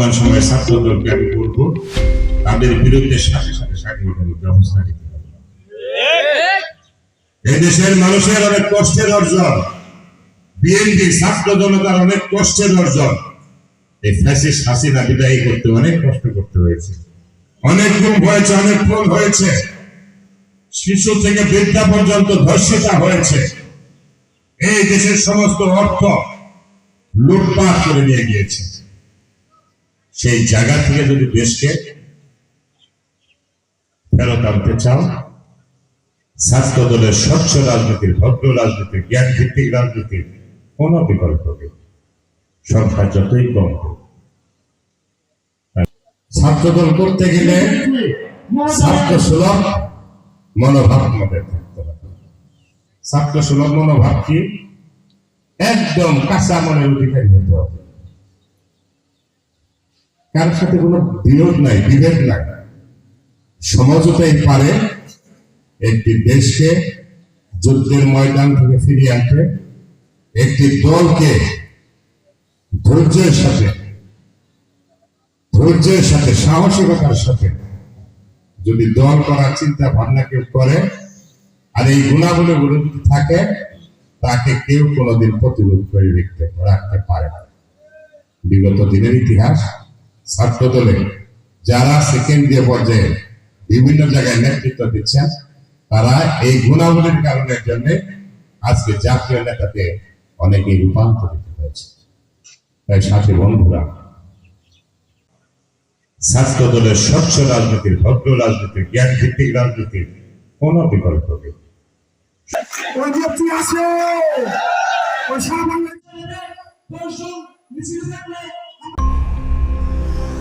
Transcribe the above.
বর্তমান সময়ে ছাত্র দলকে আমি বলব, তাদের বিরুদ্ধে সাথে সাথে সাংগঠনিক ব্যবস্থা নিতে হবে। এই দেশের মানুষের অনেক কষ্টের অর্জন, বিএনপি ছাত্র জনতার অনেক কষ্টের অর্জন। এই ফ্যাসিস্ট হাসিনা বিদায়ী করতে অনেক কষ্ট করতে হয়েছে। অনেক গুম হয়েছে, অনেক খুন হয়েছে। শিশু থেকে বৃদ্ধা পর্যন্ত ধর্ষিতা হয়েছে। এই দেশের সমস্ত অর্থ লুটপাট করে নিয়ে গিয়েছে। সেই জায়গা থেকে যদি দেশকে ফেরত আনতে চাও ছাত্র দলের স্বচ্ছ রাজনীতির, ভদ্র রাজনীতির জ্ঞান ভিত্তিক রাজনীতির কোন বিকল্প নেই। সংখ্যা যতই কম ছাত্র দল করতে গেলে ছাত্র সুলভ মনোভাব আমাদের থাকতে হবে। ছাত্র সুলভ মনোভাব কি? একদম কাঁচা মনের অধিকারী হতে হবে। কার সাথে কোনো বিরোধ নাই, বিভেদ নাই। সমঝোতাই পারে একটি দেশকে যুদ্ধের ময়দান থেকে ফিরিয়ে আনতে, একটি দলকে ধৈর্যের সাথে ধৈর্যের সাথে, সাহসিকতার সাথে যদি দল করার চিন্তা ভাবনা কেউ করে, আর এই গুণাবলী গুলো যদি থাকে, তাকে কেউ কোনোদিন প্রতিরোধ করে রাখতে রাখতে পারে না। বিগত দিনের ইতিহাস ছাত্র দলে যারা সেকেন্ড দিয়ে পর্যায়ে বিভিন্ন জায়গায় নেতৃত্ব দিচ্ছেন তারা এই গুণাবলীর কারণের জন্য আজকে জাতীয় নেতাতে অনেকেই রূপান্তরিত হয়েছে। তাই সাথী বন্ধুরা ছাত্র দলের স্বচ্ছ রাজনীতির ভদ্র রাজনীতির জ্ঞান ভিত্তিক রাজনীতির কোন বিকল্প নেই। আছে।